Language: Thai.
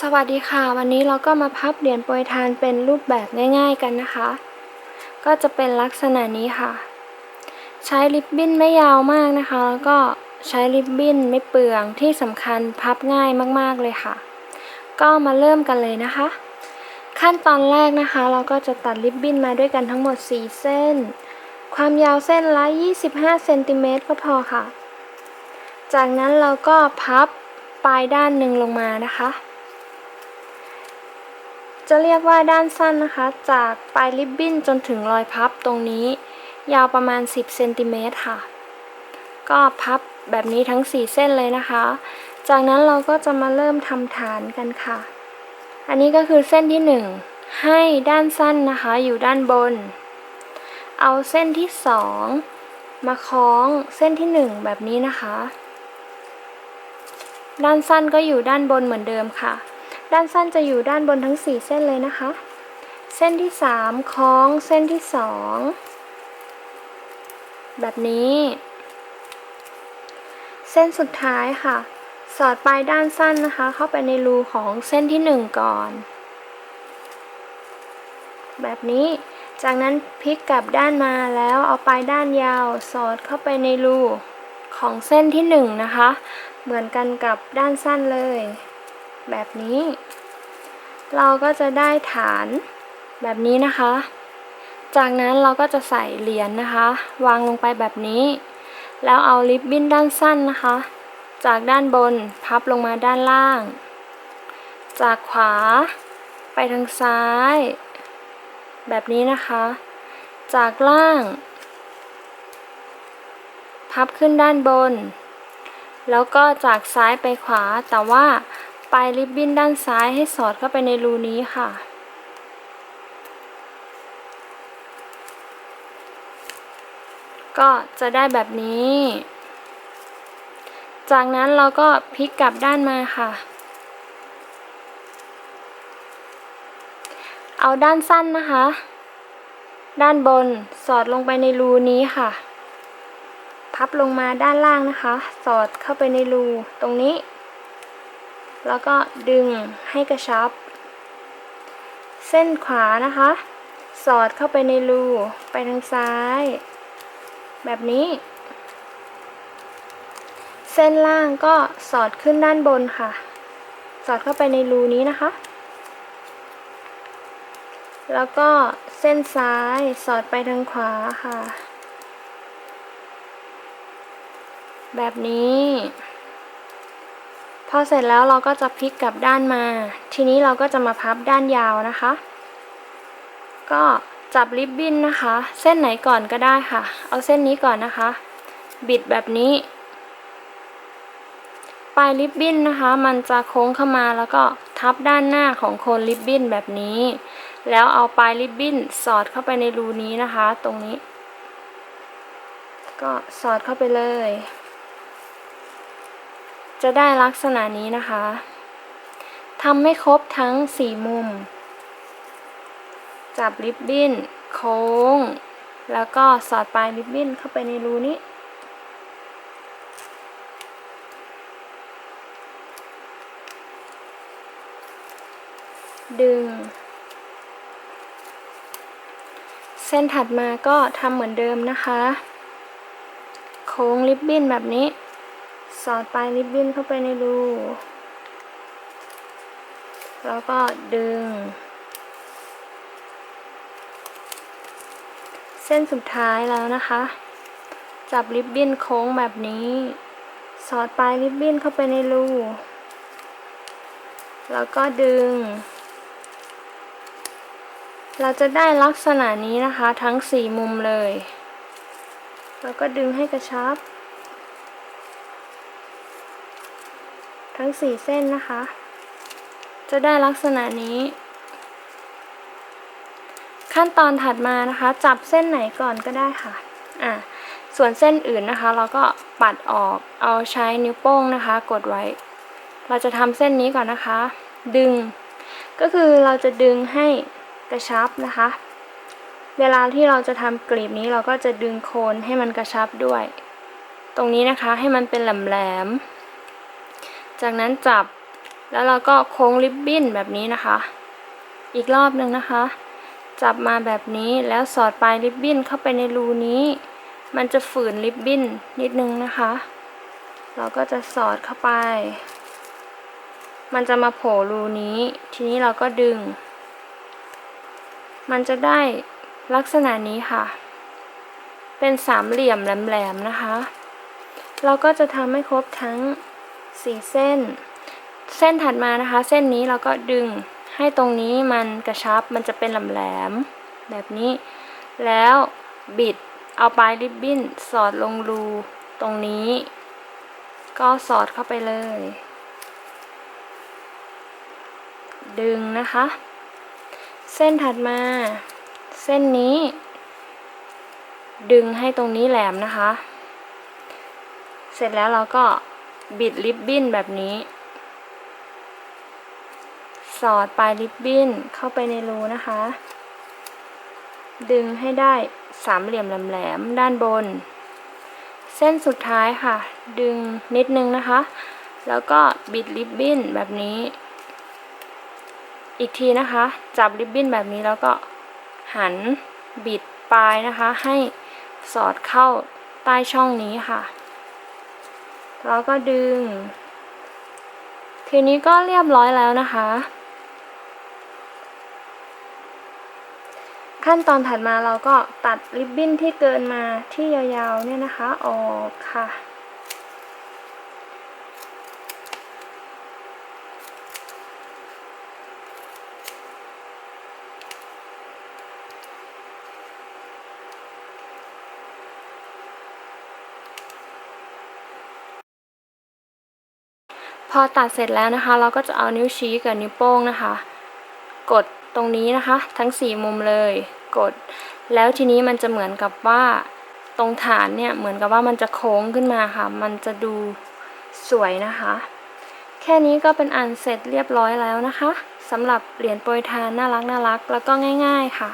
สวัสดีค่ะ วันนี้เราก็มาพับเหรียญโปรยทานเป็นรูปแบบง่ายๆกันนะคะ ก็จะเป็นลักษณะนี้ค่ะ ใช้ริบบิ้นไม่ยาวมากนะคะ แล้วก็ใช้ริบบิ้นไม่เปลืองที่สำคัญพับง่ายมากๆเลยค่ะ ก็มาเริ่มกันเลยนะคะ ขั้นตอนแรกนะคะ เราก็จะตัดริบบิ้นมาด้วยกันทั้งหมด 4 เส้น ความยาวเส้นละ 25เซนติเมตรก็พอค่ะ จากนั้นเราก็พับปลายด้านหนึ่งลงมานะคะ จะเรียกว่าด้านสั้นนะคะ จากปลายริบบิ้นจนถึงรอยพับตรงนี้ ยาวประมาณ 10เซนติเมตรค่ะ ก็พับแบบนี้ทั้ง 4 เส้นเลยนะคะ จากนั้นเราก็จะมาเริ่มทำฐานกันค่ะ อันนี้ก็คือเส้นที่ 1 ให้ด้านสั้นนะคะอยู่ด้านบน เอาเส้นที่ 2 มาคล้องเส้นที่ 1 แบบนี้นะคะ ด้านสั้นก็อยู่ด้านบนเหมือนเดิมค่ะ ด้านสั้นจะอยู่ด้านบนทั้ง 4 เส้นเลยนะคะ เส้นที่ 3 คล้องเส้นที่ 2 แบบนี้ เส้นสุดท้ายค่ะ สอดปลายด้านสั้นนะคะ เข้าไปในรูของเส้นที่ 1 ก่อน แบบนี้ จากนั้นพลิกกลับด้านมาแล้วเอาปลายด้านยาว สอดเข้าไปในรูของเส้นที่ 1 นะคะ เหมือนกันกับด้านสั้นเลย แบบนี้ เราก็จะได้ฐานแบบนี้นะคะ จากนั้นเราก็จะใส่เหรียญนะคะ วางลงไปแบบนี้ แล้วเอาริบบิ้นด้านสั้นนะคะ จากด้านบนพับลงมาด้านล่าง จากขวา ไปทางซ้าย แบบนี้นะคะ จากล่าง พับขึ้นด้านบนแล้วก็จากซ้ายไปขวาแต่ว่า ปลายริบบิ้นด้านซ้ายให้สอดเข้าไปในรูนี้ค่ะ ก็จะได้แบบนี้ จากนั้นเราก็พลิกกลับด้านมาค่ะ เอาด้านสั้นนะคะ ด้านบนสอดลงไปในรูนี้ค่ะ พับลงมาด้านล่างนะคะ สอดเข้าไปในรูตรงนี้ แล้วก็ดึงให้กระชับ เส้นขวานะคะ สอดเข้าไปในรูไปทางซ้าย แบบนี้ เส้นล่างก็สอดขึ้นด้านบนค่ะ สอดเข้าไปในรูนี้นะคะ แล้วก็เส้นซ้ายสอดไปทางขวาค่ะ แบบนี้ พอเสร็จแล้วเราก็จะพลิกกลับด้านมา ทีนี้เราก็จะมาพับด้านยาวนะคะ ก็จับริบบิ้นนะคะ เส้นไหนก่อนก็ได้ค่ะ เอาเส้นนี้ก่อนนะคะ บิดแบบนี้ ปลายริบบิ้นนะคะ มันจะโค้งเข้ามาแล้วก็ทับด้านหน้าของโคนริบบิ้นแบบนี้ แล้วเอาปลายริบบิ้นสอดเข้าไปในรูนี้นะคะ ตรงนี้ ก็สอดเข้าไปเลย จะได้ลักษณะนี้นะคะทำให้ครบทั้ง4มุม จับริบบิ้น โค้ง แล้วก็สอดปลายริบบิ้นเข้าไปในรูนี้ ดึง เส้นถัดมาก็ทำเหมือนเดิมนะคะ โค้งริบบิ้นแบบนี้ สอดปลายริบบิ้นเข้าไปในรู แล้วก็ดึง เส้นสุดท้ายแล้วนะคะ จับริบบิ้นโค้งแบบนี้ สอดปลายริบบิ้นเข้าไปในรู แล้วก็ดึง เราจะได้ลักษณะนี้นะคะทั้งสี่มุมเลย แล้วก็ดึงให้กระชับ ทั้งสี่เส้นนะคะ จะได้ลักษณะนี้ ขั้นตอนถัดมานะคะ จับเส้นไหนก่อนก็ได้ค่ะอะส่วนเส้นอื่นนะคะ เราก็ปัดออกเอาใช้นิ้วโป้งนะคะ กดไว้ เราจะทำเส้นนี้ก่อนนะคะ ดึง ก็คือเราจะดึงให้กระชับนะคะ เวลาที่เราจะทำกลีบนี้เราก็จะดึงโคนให้มันกระชับด้วย ตรงนี้นะคะให้มันเป็นแหลมๆ จากนั้นจับแล้วเราก็โค้งริบบิ้นแบบนี้นะคะ อีกรอบหนึ่งนะคะ จับมาแบบนี้แล้วสอดปลายริบบิ้นเข้าไปในรูนี้ มันจะฝืนริบบิ้นนิดนึงนะคะ เราก็จะสอดเข้าไป มันจะมาโผล่รูนี้ ทีนี้เราก็ดึง มันจะได้ลักษณะนี้ค่ะ เป็นสามเหลี่ยมแหลมๆนะคะ เราก็จะทำให้ครบทั้ง สี่เส้น เส้นถัดมานะคะ เส้นนี้เราก็ดึงให้ตรงนี้มันกระชับมันจะเป็นแหลมๆแบบนี้ แล้วบิดเอาปลายริบบิ้นสอดลงรูตรงนี้ ก็สอดเข้าไปเลย ดึงนะคะ เส้นถัดมา เส้นนี้ ดึงให้ตรงนี้แหลมนะคะ เสร็จแล้วเราก็ บิดริบบิ้นแบบนี้ สอดปลายริบบิ้นเข้าไปในรูนะคะ ดึงให้ได้สามเหลี่ยมแหลมๆด้านบน เส้นสุดท้ายค่ะ ดึงนิดนึงนะคะ แล้วก็บิดริบบิ้นแบบนี้ อีกทีนะคะ จับริบบิ้นแบบนี้แล้วก็หันบิดปลายนะคะให้สอดเข้าใต้ช่องนี้ค่ะ แล้วก็ดึง ทีนี้ก็เรียบร้อยแล้วนะคะ ขั้นตอนถัดมาเราก็ตัดริบบิ้นที่เกินมาที่ยาวๆเนี่ยนะคะ ออกค่ะ พอตัดเสร็จแล้วนะคะ เราก็จะเอานิ้วชี้กับนิ้วโป้งนะคะ กดตรงนี้นะคะ ทั้งสี่มุมเลย กด แล้วทีนี้มันจะเหมือนกับว่าตรงฐานเนี่ยเหมือนกับว่ามันจะโค้งขึ้นมาค่ะ มันจะดูสวยนะคะ แค่นี้ก็เป็นอันเสร็จเรียบร้อยแล้วนะคะสำหรับเหรียญโปรยทานน่ารักน่ารักแล้วก็ง่าย ๆค่ะ